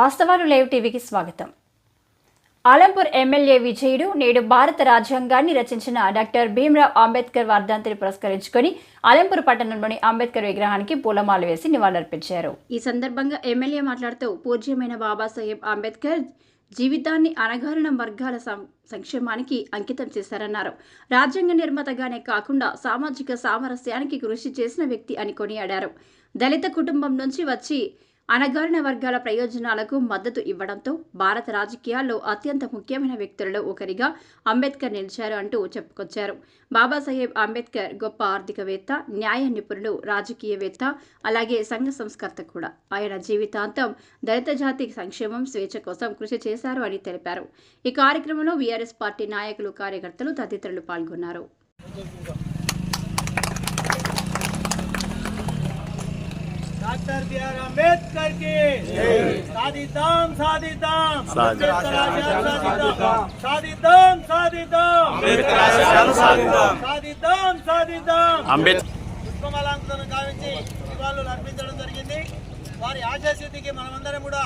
వాస్తవాలు లేవ్ టీవీకి స్వాగతం. ఆలంపూర్ ఎమ్మెల్యే విజయుడు నేడు భారత రాజ్యాంగాన్ని రచించిన డాక్టర్ భీమ్రావ్ అంబేద్కర్ వర్ధంతిని పురస్కరించుకొని ఆలంపూర్ పట్టణంలోని అంబేద్కర్ విగ్రహానికి పూలమాల వేసి నివాళులర్పించారు. ఈ సందర్భంగా ఎమ్మెల్యే మాట్లాడుతూ పూజ్యమైన బాబాసాహెబ్ అంబేద్కర్ జీవితాన్ని అనగారిన వర్గాల సం- సంక్షేమానికి అంకితం చేశారన్నారు. రాజ్యాంగ నిర్మాతగానే కాకుండా సామాజిక సామరస్యానికి కృషి చేసిన వ్యక్తి అని కొనియాడారు. దళిత కుటుంబం నుంచి వచ్చి అణగారిన వర్గాల ప్రయోజనాలకు మద్దతు ఇవ్వడంతో భారత రాజకీయాల్లో అత్యంత ముఖ్యమైన వ్యక్తులలో ఒకరిగా అంబేద్కర్ నిలిచారు అంటూ చెప్పుకొచ్చారు. బాబాసాహెబ్ అంబేద్కర్ గొప్ప ఆర్థికవేత్త న్యాయ నిపుణులు రాజకీయవేత్త అలాగే సంఘ సంస్కర్త కూడా. ఆయన జీవితాంతం దళిత జాతి సంక్షేమం స్వేచ్ఛ కోసం కృషి చేశారు అని తెలిపారు. ఈ కార్యక్రమంలో వీఆర్ఎస్ పార్టీ నాయకులు కార్యకర్తలు తదితరులు పాల్గొన్నారు. డాక్టర్ బిఆర్ అంబేద్కర్కి సాధిద్దాం సాధిద్దాం సాధిద్దాం సాధిద్దాం సాధిద్దాం సాధిద్దాం. సాధిద్దాం పుష్పమాలంకరణ గావించి నివాళులు అర్పించడం జరిగింది. వారి ఆశయసిద్ధికి మనమందరం కూడా